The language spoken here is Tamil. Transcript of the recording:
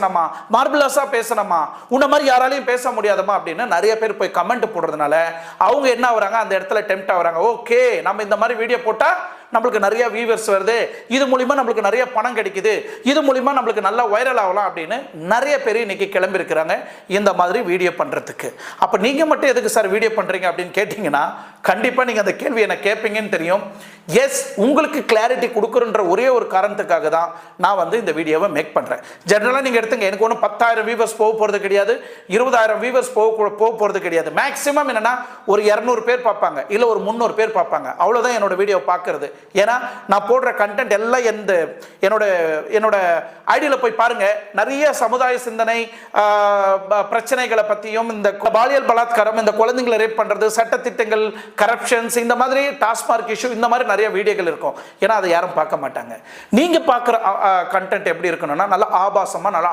பேசணுமா? மார்பிளஸா பேசணுமா? உன்ன மாதிரி யாராலையும் பேச முடியாதமா? அப்படின்னு நிறைய பேர் போய் கமெண்ட் போடுறதுனால அவங்க என்ன ஆகுறாங்க? அந்த இடத்துல டெம்ட் ஆகுறாங்க. ஓகே நம்ம இந்த மாதிரி வீடியோ போட்டா நம்மளுக்கு நிறைய வியூவர்ஸ் வருது. இது மூலிமா நம்மளுக்கு நிறைய பணம் கிடைக்குது. இது மூலிமா நம்மளுக்கு நல்லா வைரல் ஆகலாம் அப்படின்னு நிறைய பேர் இன்னைக்கு கிளம்பியிருக்கிறாங்க. இந்த மாதிரி வீடியோ பண்ணுறதுக்கு அப்போ நீங்கள் மட்டும் எதுக்கு சார் வீடியோ பண்ணுறீங்க அப்படின்னு கேட்டிங்கன்னா கண்டிப்பாக நீங்கள் அந்த கேள்வி என்ன கேட்பீங்கன்னு தெரியும். எஸ் உங்களுக்கு கிளாரிட்டி கொடுக்குறன்ற ஒரே ஒரு காரணத்துக்காக தான் நான் வந்து இந்த வீடியோவை மேக் பண்ணுறேன் ஜென்ரலாக நீங்கள் எடுத்துங்க. எனக்கு ஒன்றும் பத்தாயிரம் வியூவர்ஸ் போக போகிறது கிடையாது. இருபதாயிரம் வியூவர்ஸ் போக போக போகிறது கிடையாது. மேக்ஸிமம் என்னென்னா ஒரு இரநூறு பேர் பார்ப்பாங்க. இல்லை ஒரு முந்நூறு பேர் பார்ப்பாங்க. அவ்வளோதான் என்னோட வீடியோ பார்க்கறது. ஏன்னா நான் போடுற கண்டென்ட் எல்லாம் எந்த என்னோட என்னோட ஐடியில் போய் பாருங்கள் நிறைய சமுதாய சிந்தனை ப- பிரச்சனைகளை பற்றியும் இந்த பாலியல் பலாத்காரம் இந்த குழந்தைங்களை ரேப் பண்ணுறது சட்டத்திட்டங்கள் கரப்ஷன்ஸ் இந்த மாதிரி டாஸ்மார்க் இஷ்யூ இந்த மாதிரி நிறைய வீடியோகள் இருக்கும். ஏன்னா அதை யாரும் பார்க்க மாட்டாங்க. நீங்கள் பார்க்குற கண்டென்ட் எப்படி இருக்கணும்னா நல்லா ஆபாசமாக நல்லா